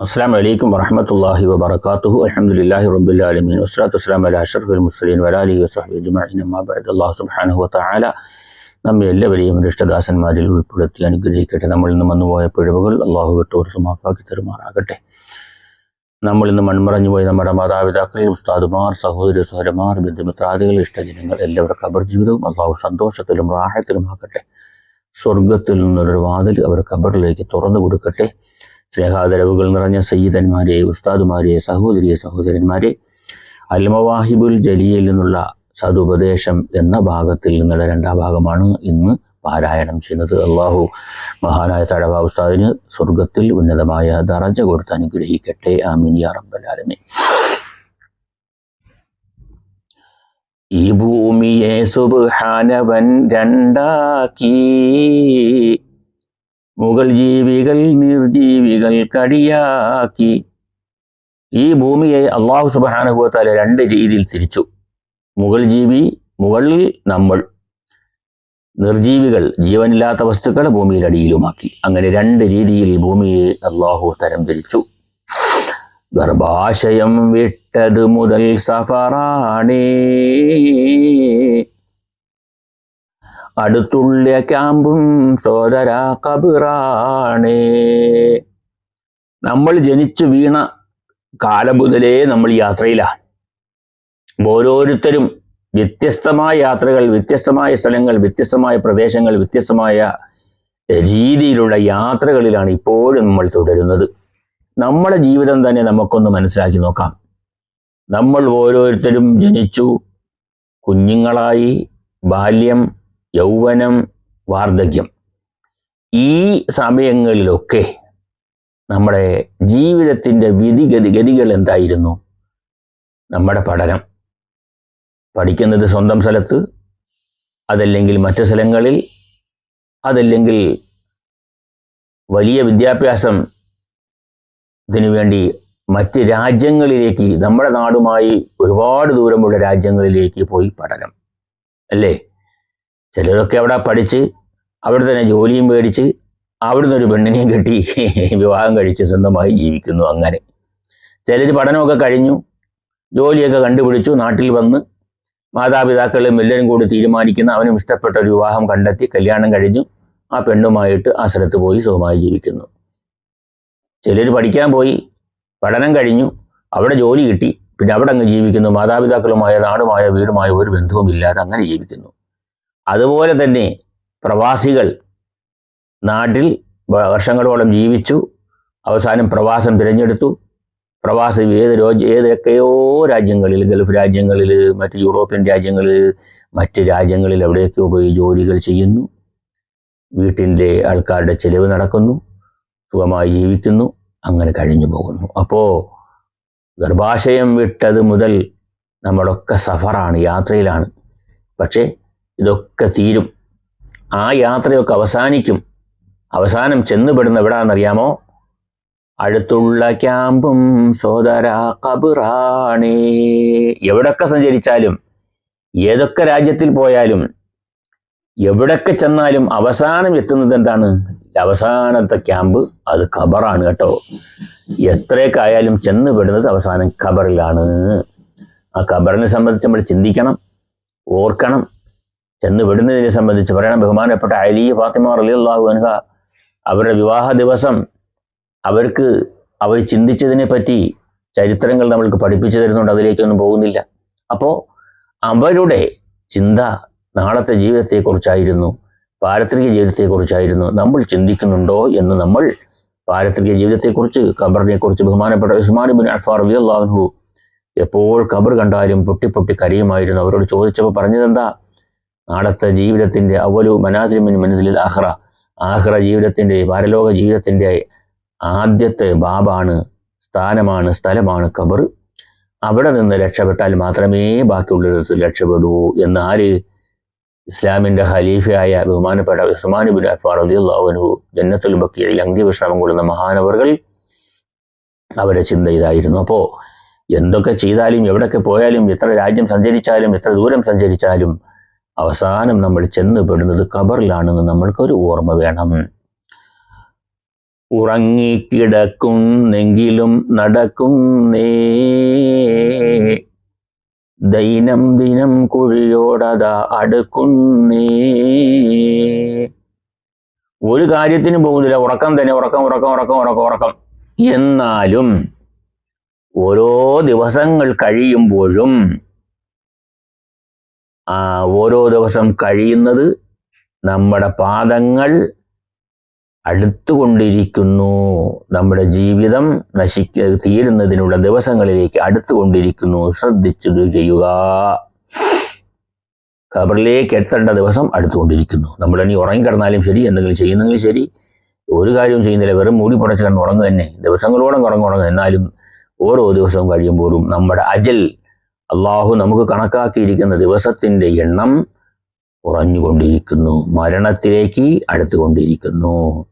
അസ്സാം വലൈക്കും വറഹമത്തല്ലാഹി വബർക്കാത്തു അലഹമുല്ലാഹി റബ്ബുലാലമീൻ വസ്ലാത്തു വസ്സലാം അല അഷർഫുൽ മുസ്ലിം വലാലി വസ്ഹബി വതആല നമ്മെ എല്ലാവരെയും ഇഷ്ടദാസന്മാരിൽ ഉൾപ്പെടുത്തി അനുഗ്രഹിക്കട്ടെ. നമ്മൾ ഇന്ന് വന്നുപോയ പിഴവുകൾ അള്ളാഹു വിട്ടോർ സമാപ്പാക്കി തരുമാറാകട്ടെ. നമ്മൾ ഇന്ന് മൺമറഞ്ഞു പോയി നമ്മുടെ മാതാപിതാക്കൾ ഉസ്താദുമാർ സഹോദര സഹോദരമാർ ബന്ധുമിത്രാദികൾ ഇഷ്ടജനങ്ങൾ എല്ലാവർക്കും അബർ ജീവിതവും അള്ളാഹു സന്തോഷത്തിലും റാഹത്തിലുമാക്കട്ടെ സ്വർഗത്തിൽ നിന്നൊരു വാതിൽ അവർ കബറിലേക്ക് തുറന്നു കൊടുക്കട്ടെ സ്നേഹാദരവുകൾ നിറഞ്ഞ സയ്യിദന്മാരെ ഉസ്താദുമാരെ സഹോദരിയെ സഹോദരന്മാരെ. അൽമവാഹിബുൽ ജലിയിൽ നിന്നുള്ള സതുപദേശം എന്ന ഭാഗത്തിൽ നിന്നുള്ള രണ്ടാം ഭാഗമാണ് ഇന്ന് പാരായണം ചെയ്യുന്നത്. അള്ളാഹു മഹാനായ തഴവ ഉസ്താദിന് സ്വർഗത്തിൽ ഉന്നതമായ ദറജ കൊടുത്ത് അനുഗ്രഹിക്കട്ടെ. ആമീൻ യാ റബ്ബലാലമീൻ ഈ ഭൂമിയെ സുബ്ഹാനവൻ രണ്ടാക്കി. മുകൾ ജീവികൾ നിർജീവികൾ കടിയാക്കി. ഈ ഭൂമിയെ അള്ളാഹു സുബാനുഭവത്താലെ രണ്ട് രീതിയിൽ തിരിച്ചു. മുഗൾ ജീവി മുകളിൽ നമ്മൾ. നിർജീവികൾ ജീവനില്ലാത്ത വസ്തുക്കൾ ഭൂമിയിൽ അടിയിലുമാക്കി. അങ്ങനെ രണ്ട് രീതിയിൽ ഭൂമിയെ അള്ളാഹു തരം തിരിച്ചു. ഗർഭാശയം വിട്ടത് മുതൽ സഫറാണേ. അടുത്തുള്ള ക്യാമ്പും സോദര കബിറാണേ. നമ്മൾ ജനിച്ചു വീണ കാലം മുതലേ നമ്മൾ യാത്രയിലാണ് ഓരോരുത്തരും വ്യത്യസ്തമായ യാത്രകൾ വ്യത്യസ്തമായ സ്ഥലങ്ങൾ വ്യത്യസ്തമായ പ്രദേശങ്ങൾ വ്യത്യസ്തമായ രീതിയിലുള്ള യാത്രകളിലാണ് ഇപ്പോഴും നമ്മൾ തുടരുന്നത്. നമ്മുടെ ജീവിതം തന്നെ നമുക്കൊന്ന് മനസ്സിലാക്കി നോക്കാം. നമ്മൾ ഓരോരുത്തരും ജനിച്ചു കുഞ്ഞുങ്ങളായി ബാല്യം യൗവനം വാർദ്ധക്യം. ഈ സമയങ്ങളിലൊക്കെ നമ്മുടെ ജീവിതത്തിന്റെ വിധിഗതി ഗതികൾ എന്തായിരുന്നു? നമ്മുടെ പഠനം. പഠിക്കുന്നത് സ്വന്തം സ്ഥലത്ത് അതല്ലെങ്കിൽ മറ്റു സ്ഥലങ്ങളിൽ അതല്ലെങ്കിൽ വലിയ വിദ്യാഭ്യാസം ഇതിനു വേണ്ടി മറ്റ് രാജ്യങ്ങളിലേക്ക് നമ്മുടെ നാടുമായി ഒരുപാട് ദൂരമുള്ള രാജ്യങ്ങളിലേക്ക് പോയി പഠനം. അല്ലേ? ചിലരൊക്കെ അവിടെ പഠിച്ച് അവിടെ തന്നെ ജോലിയും മേടിച്ച് അവിടുന്ന് ഒരു പെണ്ണിനെയും കെട്ടി വിവാഹം കഴിച്ച് സ്വന്തമായി ജീവിക്കുന്നു അങ്ങനെ. ചിലർ പഠനമൊക്കെ കഴിഞ്ഞു ജോലിയൊക്കെ കണ്ടുപിടിച്ചു നാട്ടിൽ വന്ന് മാതാപിതാക്കളും എല്ലാവരും കൂടി തീരുമാനിക്കുന്ന അവനും ഇഷ്ടപ്പെട്ട ഒരു വിവാഹം കണ്ടെത്തി കല്യാണം കഴിഞ്ഞു ആ പെണ്ണുമായിട്ട് ആ സ്ഥലത്ത് പോയി സുഖമായി ജീവിക്കുന്നു. ചിലർ പഠിക്കാൻ പോയി പഠനം കഴിഞ്ഞു അവിടെ ജോലി കിട്ടി പിന്നെ അവിടെ അങ്ങ് ജീവിക്കുന്നു. മാതാപിതാക്കളുമായ നാടുമായ വീടുമായ ഒരു ബന്ധവുമില്ലാതെ അങ്ങനെ ജീവിക്കുന്നു. അതുപോലെ തന്നെ പ്രവാസികൾ നാട്ടിൽ വർഷങ്ങളോളം ജീവിച്ചു. അവസാനം പ്രവാസം തിരഞ്ഞെടുത്തു. പ്രവാസം ഏത് രാജ്യ ഏതൊക്കെയോ രാജ്യങ്ങളിൽ ഗൾഫ് രാജ്യങ്ങളിൽ മറ്റ് യൂറോപ്യൻ രാജ്യങ്ങളിൽ മറ്റ് രാജ്യങ്ങളിൽ എവിടെയൊക്കെയോ പോയി ജോലികൾ ചെയ്യുന്നു. വീട്ടിന്റെ ആൾക്കാരുടെ ചെലവ് നടക്കുന്നു. സുഖമായി ജീവിക്കുന്നു. അങ്ങനെ കഴിഞ്ഞു പോകുന്നു. അപ്പോൾ ഗർഭാശയം വിട്ടത് മുതൽ നമ്മളൊക്കെ സഫറാണ് യാത്രയിലാണ്. പക്ഷേ ഇതൊക്കെ തീരും. ആ യാത്രയൊക്കെ അവസാനിക്കും. അവസാനം ചെന്നുപെടുന്ന എവിടാന്നറിയാമോ? അടുത്തുള്ള ക്യാമ്പും സോദര കബിറാണേ. എവിടൊക്കെ സഞ്ചരിച്ചാലും ഏതൊക്കെ രാജ്യത്തിൽ പോയാലും എവിടൊക്കെ ചെന്നാലും അവസാനം എത്തുന്നത് എന്താണ്? അവസാനത്തെ ക്യാമ്പ് അത് ഖബറാണ് കേട്ടോ. എത്രയൊക്കെ ആയാലും ചെന്ന് പെടുന്നത് അവസാനം ഖബറിലാണ്. ആ ഖബറിനെ സംബന്ധിച്ച് നമ്മൾ ചിന്തിക്കണം ഓർക്കണം. ചെന്ന് വിടുന്നതിനെ സംബന്ധിച്ച് പറയണം. ബഹുമാനപ്പെട്ട അലി ഫാത്തിമ അലി അള്ളാഹു അൻഹ അവരുടെ വിവാഹ ദിവസം അവർക്ക് അവർ ചിന്തിച്ചതിനെ പറ്റി ചരിത്രങ്ങൾ നമ്മൾക്ക് പഠിപ്പിച്ചു തരുന്നുണ്ട്. അതിലേക്കൊന്നും പോകുന്നില്ല. അപ്പോൾ അവരുടെ ചിന്ത നാളത്തെ ജീവിതത്തെക്കുറിച്ചായിരുന്നു പാരത്രിക ജീവിതത്തെക്കുറിച്ചായിരുന്നു നമ്മൾ ചിന്തിക്കുന്നുണ്ടോ എന്ന് നമ്മൾ പാരത്രിക ജീവിതത്തെക്കുറിച്ച് ഖബറിനെക്കുറിച്ച് ബഹുമാനപ്പെട്ട ഉസ്മാൻ ബിൻ അഫാർ അലി അള്ളാഹു എപ്പോൾ ഖബർ കണ്ടാലും പൊട്ടി പൊട്ടി കരയുമായിരുന്നു. അവരോട് ചോദിച്ചപ്പോൾ പറഞ്ഞതെന്താ? നാളത്തെ ജീവിതത്തിന്റെ അവലു മനാസിമിൻ മനസ്സിലിൽ ആഹ്റ ആഹ്റ ജീവിതത്തിന്റെ പാരലോക ജീവിതത്തിന്റെ ആദ്യത്തെ ബാബാണ് സ്ഥാനമാണ് സ്ഥലമാണ് കബർ അവിടെ നിന്ന് രക്ഷപ്പെട്ടാൽ മാത്രമേ ബാക്കിയുള്ളിടത്ത് രക്ഷപ്പെടൂ എന്ന് ആര്? ഇസ്ലാമിന്റെ ഖലീഫയായ ബഹുമാനപ്പെട്ട ഉസ്മാനുബിൻ ബിൻ അഫാർ അലിയുള്ളവനു ജന്നത്തുൽ ബക്കിയിൽ അന്ത്യവിശ്രമം കൊള്ളുന്ന മഹാനവറുകൾ അവരെ ചിന്ത ഇതായിരുന്നു അപ്പോൾ എന്തൊക്കെ ചെയ്താലും എവിടെയൊക്കെ പോയാലും എത്ര രാജ്യം സഞ്ചരിച്ചാലും എത്ര ദൂരം സഞ്ചരിച്ചാലും അവസാനം നമ്മൾ ചെന്നുപെടുന്നത് കബറിലാണെന്ന് നമ്മൾക്ക് നമ്മൾക്കൊരു ഓർമ്മ വേണം. ഉറങ്ങിക്കിടക്കുന്നെങ്കിലും നടക്കുന്നേ. ദൈനം ദിനം കുഴിയോടത അടുക്കുന്നേ. ഒരു കാര്യത്തിനും പോകുന്നില്ല. ഉറക്കം തന്നെ ഉറക്കം ഉറക്കം ഉറക്കം ഉറക്കം ഉറക്കം. എന്നാലും ഓരോ ദിവസങ്ങൾ കഴിയുമ്പോഴും ഓരോ ദിവസം കഴിയുന്നത് നമ്മുടെ പാദങ്ങൾ അടുത്തുകൊണ്ടിരിക്കുന്നു. നമ്മുടെ ജീവിതം നശിക്ക തീരുന്നതിനുള്ള ദിവസങ്ങളിലേക്ക് അടുത്തുകൊണ്ടിരിക്കുന്നു. ശ്രദ്ധിച്ചത് ചെയ്യുക. ഖബറിലേക്ക് എത്തേണ്ട ദിവസം അടുത്തുകൊണ്ടിരിക്കുന്നു. നമ്മൾ ഇനി ഉറങ്ങിക്കിടന്നാലും ശരി എന്തെങ്കിലും ചെയ്യുന്നെങ്കിലും ശരി. ഒരു കാര്യവും ചെയ്യുന്നില്ല. വെറും മൂടി പുടച്ച് കണ്ട് ഉറങ്ങുക തന്നെ. ദിവസങ്ങളോളം ഉറങ്ങും ഉറങ്ങുക. എന്നാലും ഓരോ ദിവസവും കഴിയുമ്പോഴും നമ്മുടെ അജൽ അള്ളാഹു നമുക്ക് കണക്കാക്കിയിരിക്കുന്ന ദിവസത്തിന്റെ എണ്ണം കുറഞ്ഞുകൊണ്ടിരിക്കുന്നു. മരണത്തിലേക്ക് അടുത്തുകൊണ്ടിരിക്കുന്നു.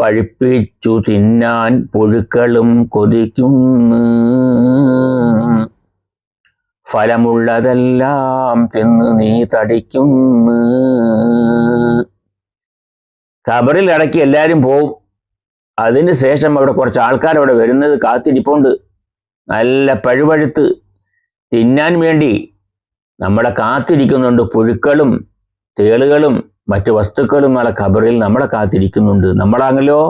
പഴുപ്പിച്ചു തിന്നാൻ പുഴുക്കളും കൊതിക്കുന്നു. ഫലമുള്ളതെല്ലാം തിന്ന് നീ തടിക്കുന്നു. കബറിൽ ഇടയ്ക്ക് എല്ലാവരും പോവും. അതിന് ശേഷം അവിടെ കുറച്ച് ആൾക്കാർ അവിടെ വരുന്നത് കാത്തിരിപ്പുണ്ട്. നല്ല പഴുപഴുത്ത് തിന്നാൻ വേണ്ടി നമ്മളെ കാത്തിരിക്കുന്നുണ്ട്. പുഴുക്കളും തേളുകളും മറ്റു വസ്തുക്കളും നമ്മളെ ഖബറിൽ നമ്മളെ കാത്തിരിക്കുന്നുണ്ട്. നമ്മളാണല്ലോ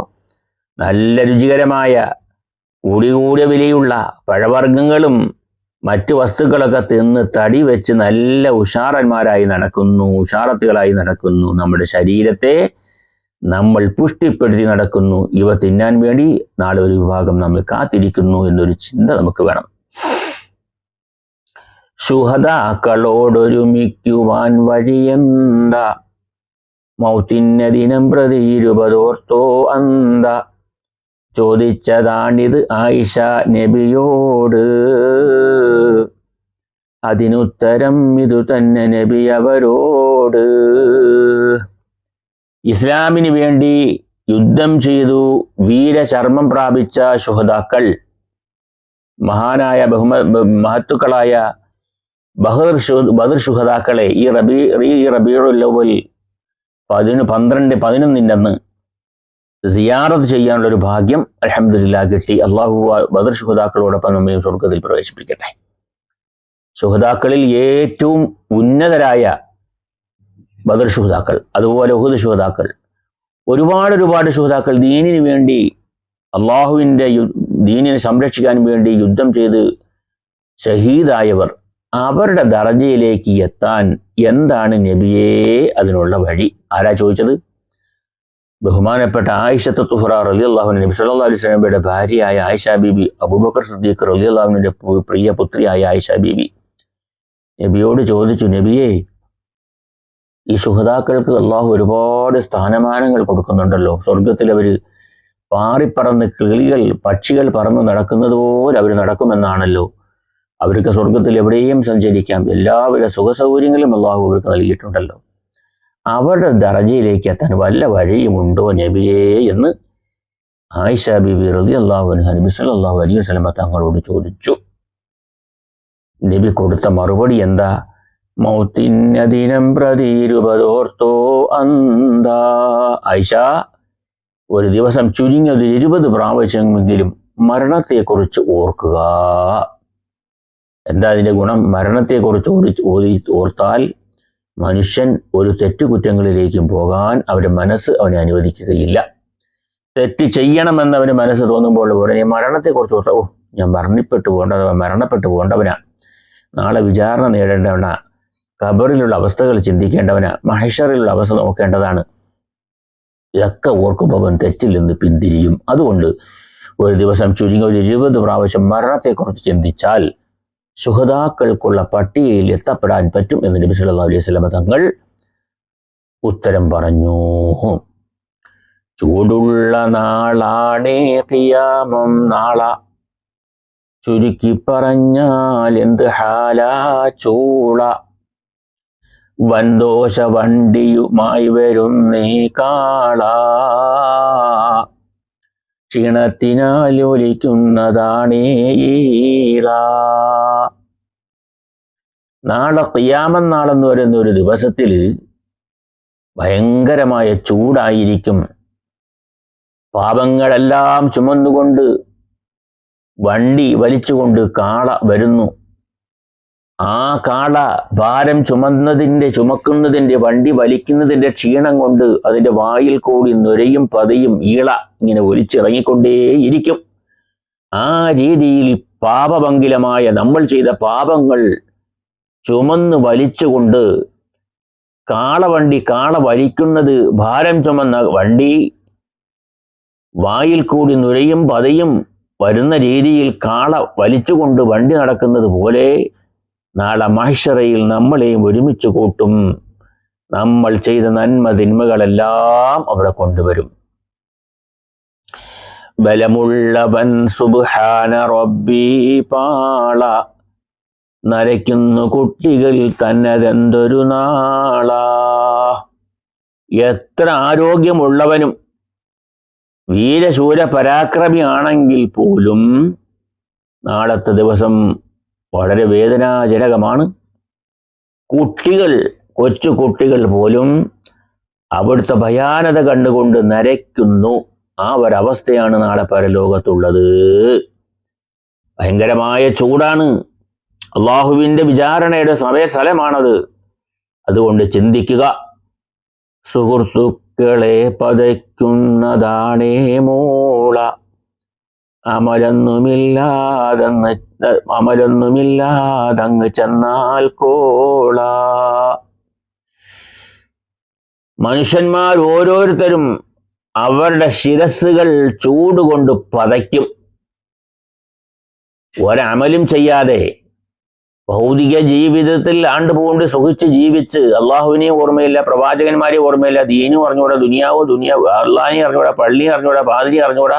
നല്ല രുചികരമായ കൂടി കൂടിയ വിലയുള്ള പഴവർഗങ്ങളും മറ്റു വസ്തുക്കളൊക്കെ തിന്ന് തടി വെച്ച് നല്ല ഉഷാറന്മാരായി നടക്കുന്നു. ഉഷാറത്തുകളായി നടക്കുന്നു. നമ്മുടെ ശരീരത്തെ നമ്മൾ പുഷ്ടിപ്പെടുത്തി നടക്കുന്നു. ഇവ തിന്നാൻ വേണ്ടി നാളെ ഒരു വിഭാഗം നമ്മൾ കാത്തിരിക്കുന്നു എന്നൊരു ചിന്ത നമുക്ക് വേണം. ശുഹതാക്കളോടൊരുമിക്കുവാൻ വഴിയന്ത? മൗത്തിന്ന ദിനം പ്രതി ഇരുപതോർത്തോ അന്ത? ചോദിച്ചതാണിത് ആയിഷ നബിയോട്. അതിനുത്തരം ഇതു തന്നെ നബി അവരോട്. ഇസ്ലാമിന് വേണ്ടി യുദ്ധം ചെയ്തു വീരചർമ്മം പ്രാപിച്ച ശുഹതാക്കൾ മഹാനായ ബഹുമ മഹത്തുക്കളായ ബഹർ ബദർ ശുഹതാക്കളെ ഈ റബി ഈ റബിയുൽ പതിന് പന്ത്രണ്ട് പതിനൊന്നിന്റെ അന്ന് സിയാറത്ത് ചെയ്യാനുള്ള ഒരു ഭാഗ്യം അലഹമില്ല കിട്ടി. അള്ളാഹു ബദർ ശുഹതാക്കളോടൊപ്പം നമ്മയും സ്വർഗത്തിൽ പ്രവേശിപ്പിക്കട്ടെ. ശുഹതാക്കളിൽ ഏറ്റവും ഉന്നതരായ ബദർ ശുഹതാക്കൾ അതുപോലെ ഉഹുദ് ശുഹതാക്കൾ ഒരുപാട് ഒരുപാട് ശുഹതാക്കൾ ദീനിന് വേണ്ടി അള്ളാഹുവിന്റെ ദീനിനെ സംരക്ഷിക്കാൻ വേണ്ടി യുദ്ധം ചെയ്ത് ഷഹീദായവർ അവരുടെ ദർജയിലേക്ക് എത്താൻ എന്താണ് നബിയേ അതിനുള്ള വഴി? ആരാ ചോദിച്ചത്? ബഹുമാനപ്പെട്ട ആയിഷത്ത് തുഹ്റ റലി അള്ളാഹു നബി സല്ലാ അലൈഹി സ്വലമയുടെ ഭാര്യയായ ആയിഷ ബീബി അബൂബക്കർ സദ്ദീഖ് റലി അള്ളാഹുവിന്റെ പ്രിയ പുത്രിയായ ആയിഷ ബീബി. നബിയോട് ചോദിച്ചു നബിയെ ഈ സുഹതാക്കൾക്ക് അള്ളാഹു ഒരുപാട് സ്ഥാനമാനങ്ങൾ കൊടുക്കുന്നുണ്ടല്ലോ. സ്വർഗത്തിൽ അവർ പാറിപ്പറന്ന് കിളികൾ പക്ഷികൾ പറന്ന് നടക്കുന്നത് പോലെ അവർ നടക്കുമെന്നാണല്ലോ. അവർക്ക് സ്വർഗത്തിൽ എവിടെയും സഞ്ചരിക്കാം. എല്ലാവിധ സുഖസൗകര്യങ്ങളും അള്ളാഹു അവർക്ക് നൽകിയിട്ടുണ്ടല്ലോ. അവരുടെ ദറജയിലേക്ക് എത്താൻ വല്ല വഴിയുമുണ്ടോ നബിയേ എന്ന് ആയിഷ ബിബി റതി അള്ളാഹു നബി സല്ലാഹു അലൈഹി വസ്ലമ തങ്ങളോട് ചോദിച്ചു. നബി കൊടുത്ത മറുപടി എന്താ? മൗത്തിനദിനം പ്രതിരുപതോർത്തോ അന്താ? ആയിഷ ഒരു ദിവസം ചുരുങ്ങിയത് ഇരുപത് പ്രാവശ്യമെങ്കിലും മരണത്തെക്കുറിച്ച് ഓർക്കുക. എന്താ അതിന്റെ ഗുണം? മരണത്തെക്കുറിച്ച് ഓടി ഓർത്താൽ മനുഷ്യൻ ഒരു തെറ്റുകുറ്റങ്ങളിലേക്കും പോകാൻ അവന്റെ മനസ്സ് അവനെ അനുവദിക്കുകയില്ല. തെറ്റ് ചെയ്യണമെന്ന് അവന് മനസ്സ് തോന്നുമ്പോൾ ഉടനെ മരണത്തെക്കുറിച്ച് ഓർത്ത ഓ ഞാൻ മരണപ്പെട്ടു പോകേണ്ട മരണപ്പെട്ടു പോകേണ്ടവനാ. നാളെ വിചാരണ നേടേണ്ടവനാ കബറിലുള്ള അവസ്ഥകൾ ചിന്തിക്കേണ്ടവനാ മഹേഷറിലുള്ള അവസ്ഥ നോക്കേണ്ടതാണ്. ഇതൊക്കെ ഓർക്കുമ്പോൾ അവൻ തെറ്റിൽ നിന്ന് പിന്തിരിയും. അതുകൊണ്ട് ഒരു ദിവസം ചുരുങ്ങി ഒരു ഇരുപത് പ്രാവശ്യം മരണത്തെക്കുറിച്ച് ചിന്തിച്ചാൽ സുഹതാക്കൾക്കുള്ള പട്ടികയിൽ എത്തപ്പെടാൻ പറ്റും എന്ന് നബി സല്ലാ അലൈഹി സ്വലമ തങ്ങൾ ഉത്തരം പറഞ്ഞു. ചൂടുള്ള നാളാണേ ഖിയാമം. നാള ചുരുക്കി പറഞ്ഞാൽ എന്ത് ഹാലാ ചൂള. വൻദോഷ വണ്ടിയുമായി വരുന്നേ കാള. ഈള നാളെ കിയാമൻ നാളെന്ന് പറയുന്ന ഒരു ദിവസത്തിൽ ഭയങ്കരമായ ചൂടായിരിക്കും. പാപങ്ങളെല്ലാം ചുമന്നുകൊണ്ട് വണ്ടി വലിച്ചുകൊണ്ട് കാള വരുന്നു. ആ കാള ഭാരം ചുമന്നതിന്റെ ചുമക്കുന്നതിന്റെ വണ്ടി വലിക്കുന്നതിന്റെ ക്ഷീണം കൊണ്ട് അതിന്റെ വായിൽ കൂടി നുരയും പതയും ഈള ഇങ്ങനെ ഒലിച്ചിറങ്ങിക്കൊണ്ടേയിരിക്കും. ആ രീതിയിൽ പാപഭംഗിലമായ നമ്മൾ ചെയ്ത പാപങ്ങൾ ചുമന്ന് വലിച്ചുകൊണ്ട് കാളവണ്ടി കാള വലിക്കുന്നത് ഭാരം ചുമന്ന വണ്ടി വായിൽ കൂടി നുരയും പതയും വരുന്ന രീതിയിൽ കാള വലിച്ചുകൊണ്ട് വണ്ടി നടക്കുന്നത് പോലെ നാളെ മഹിഷറയിൽ നമ്മളെയും ഒരുമിച്ച് കൂട്ടും. നമ്മൾ ചെയ്ത നന്മ തിന്മകളെല്ലാം അവിടെ കൊണ്ടുവരും. ബലമുള്ളവൻ സുബ്ഹാന റബ്ബി പാള. നരയ്ക്കുന്നു കുട്ടികൾ തന്നതെന്തൊരു നാള. എത്ര ആരോഗ്യമുള്ളവനും വീരശൂര പരാക്രമിയാണെങ്കിൽ പോലും നാളത്തെ ദിവസം വളരെ വേദനാജനകമാണ്. കുട്ടികൾ കൊച്ചു കുട്ടികൾ പോലും അവിടുത്തെ ഭയാനത കണ്ടുകൊണ്ട് നരയ്ക്കുന്നു. ആ ഒരവസ്ഥയാണ് നാളെ പരലോകത്തുള്ളത്. ഭയങ്കരമായ ചൂടാണ്. അള്ളാഹുവിന്റെ വിചാരണയുടെ സമയ സ്ഥലമാണത്. അതുകൊണ്ട് ചിന്തിക്കുക. സുഹൃത്തുക്കളെ പതയ്ക്കുന്നതാണേ മോള. അമലൊന്നുമില്ലാതങ്ങ് അമലൊന്നുമില്ലാതങ്ങ് ചെന്നാൽ കോള. മനുഷ്യന്മാർ ഓരോരുത്തരും അവരുടെ ശിരസ്സുകൾ ചൂടുകൊണ്ട് പതയ്ക്കും. ഒരമലും ചെയ്യാതെ ഭൗതിക ജീവിതത്തിൽ ആണ്ടുപോണ്ട് സുഖിച്ച് ജീവിച്ച് അള്ളാഹുവിനെയും ഓർമ്മയില്ല പ്രവാചകന്മാരെയും ഓർമ്മയില്ല ദീനും അറിഞ്ഞൂടാ ദുനിയാവോ ദുനിയാ അള്ളാഹിനെ അറിഞ്ഞൂടാ പള്ളി അറിഞ്ഞൂടാ പാതിരി അറിഞ്ഞൂടാ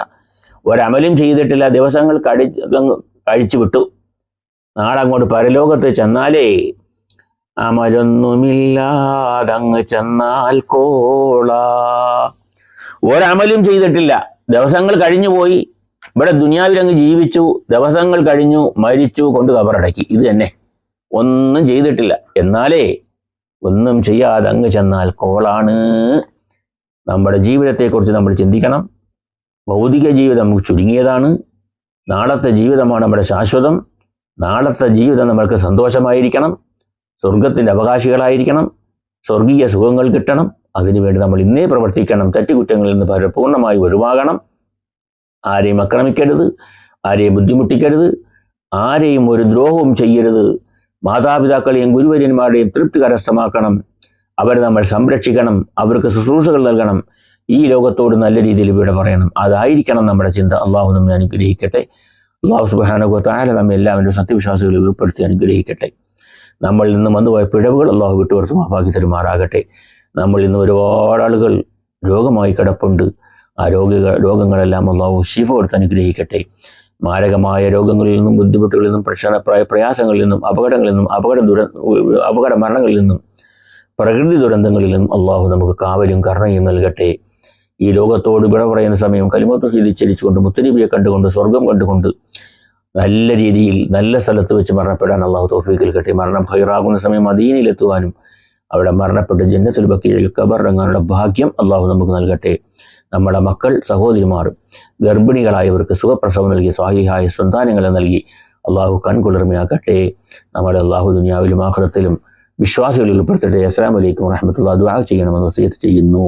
ഒരമലും ചെയ്തിട്ടില്ല. ദിവസങ്ങൾ കഴിച്ച് കഴിച്ചു വിട്ടു നാളെ അങ്ങോട്ട് പരലോകത്ത് ചെന്നാലേ അമലൊന്നുമില്ലാതങ്ങ് ചെന്നാൽ കോള. ഒരമലും ചെയ്തിട്ടില്ല. ദിവസങ്ങൾ കഴിഞ്ഞു പോയി ഇവിടെ ദുനിയാവിലങ്ങ് ജീവിച്ചു. ദിവസങ്ങൾ കഴിഞ്ഞു മരിച്ചു കൊണ്ട് കബറടക്കി. ഇത് തന്നെ. ഒന്നും ചെയ്തിട്ടില്ല. എന്നാലേ ഒന്നും ചെയ്യാതെ അങ്ങ് ചെന്നാൽ കോളാണ്. നമ്മുടെ ജീവിതത്തെക്കുറിച്ച് നമ്മൾ ചിന്തിക്കണം. ഭൗതിക ജീവിതം നമുക്ക് ചുരുങ്ങിയതാണ്. നാളത്തെ ജീവിതമാണ് നമ്മുടെ ശാശ്വതം. നാളത്തെ ജീവിതം നമ്മൾക്ക് സന്തോഷമായിരിക്കണം. സ്വർഗത്തിന്റെ അവകാശികളായിരിക്കണം. സ്വർഗീയ സുഖങ്ങൾ കിട്ടണം. അതിനുവേണ്ടി നമ്മൾ ഇന്നേ പ്രവർത്തിക്കണം. തെറ്റുകുറ്റങ്ങളിൽ നിന്ന് പരിപൂർണമായി ഒഴിവാകണം. ആരെയും ആക്രമിക്കരുത്. ആരെയും ബുദ്ധിമുട്ടിക്കരുത്. ആരെയും ഒരു ദ്രോഹവും ചെയ്യരുത്. മാതാപിതാക്കളെയും ഗുരുവര്യന്മാരുടെയും തൃപ്തി കരസ്ഥമാക്കണം അവരെ നമ്മൾ സംരക്ഷിക്കണം. അവർക്ക് ശുശ്രൂഷകൾ നൽകണം. ഈ ലോകത്തോട് നല്ല രീതിയിൽ ഇവിടെ പറയണം. അതായിരിക്കണം നമ്മുടെ ചിന്ത. അള്ളാഹു നമ്മെ അനുഗ്രഹിക്കട്ടെ. അള്ളാഹു സുബാനുഗത്തായ നമ്മെ എല്ലാവരും സത്യവിശ്വാസികളെ ഉൾപ്പെടുത്തി അനുഗ്രഹിക്കട്ടെ. നമ്മൾ നിന്ന് വന്നുപോയ പിഴവുകൾ അള്ളാഹു വിട്ടുപുറത്ത് മാപ്പാക്കി തരുമാറാകട്ടെ. നമ്മൾ ഇന്ന് ഒരുപാട് ആളുകൾ രോഗമായി കിടപ്പുണ്ട്. ആ രോഗികൾ രോഗങ്ങളെല്ലാം അള്ളാഹു ശിഫ കൊടുത്ത് അനുഗ്രഹിക്കട്ടെ. മാരകമായ രോഗങ്ങളിൽ നിന്നും ബുദ്ധിമുട്ടുകളിൽ നിന്നും പ്രശ്നപ്രായ പ്ര- പ്രയാസങ്ങളിൽ നിന്നും അപകടങ്ങളിൽ നിന്നും അപകട ദുര അപകട മരണങ്ങളിൽ നിന്നും പ്രകൃതി ദുരന്തങ്ങളിൽ നിന്നും അള്ളാഹു നമുക്ക് കാവലും കരുണയും നൽകട്ടെ. ഈ ലോകത്തോട് വിട പറയുന്ന സമയം കലിമത്ത് ഹിതിച്ചരിച്ചുകൊണ്ട് മുത്തനബിയെ കണ്ടുകൊണ്ട് സ്വർഗം കണ്ടുകൊണ്ട് നല്ല രീതിയിൽ നല്ല സ്ഥലത്ത് വെച്ച് മരണപ്പെടാൻ അള്ളാഹു തോഫീക്കിൽ കെട്ടി. മരണം ഹൈറാകുന്ന സമയം മദീനയിലെത്തുവാനും അവിടെ മരണപ്പെട്ട് ജന്നത്തുൽ ബക്കിയിൽ കബറിറങ്ങാനുള്ള ഭാഗ്യം അള്ളാഹു നമുക്ക് നൽകട്ടെ. നമ്മുടെ മക്കൾ സഹോദരിമാർ ഗർഭിണികളായവർക്ക് സുഖപ്രസവം നൽകി സ്വാഹിഹായ സന്താനങ്ങളെ നൽകി അള്ളാഹു കൺകുളിർമയാക്കട്ടെ. നമ്മുടെ അള്ളാഹു ദുനിയാവിലും ആഖിറത്തിലും വിശ്വാസികളിൽ ഉൾപ്പെടുത്തട്ടെ. അസ്സാം വലൈക്കും വറഹമത്തുള്ള ദുആ ചെയ്യണമെന്ന് വസിയത്ത് ചെയ്യുന്നു.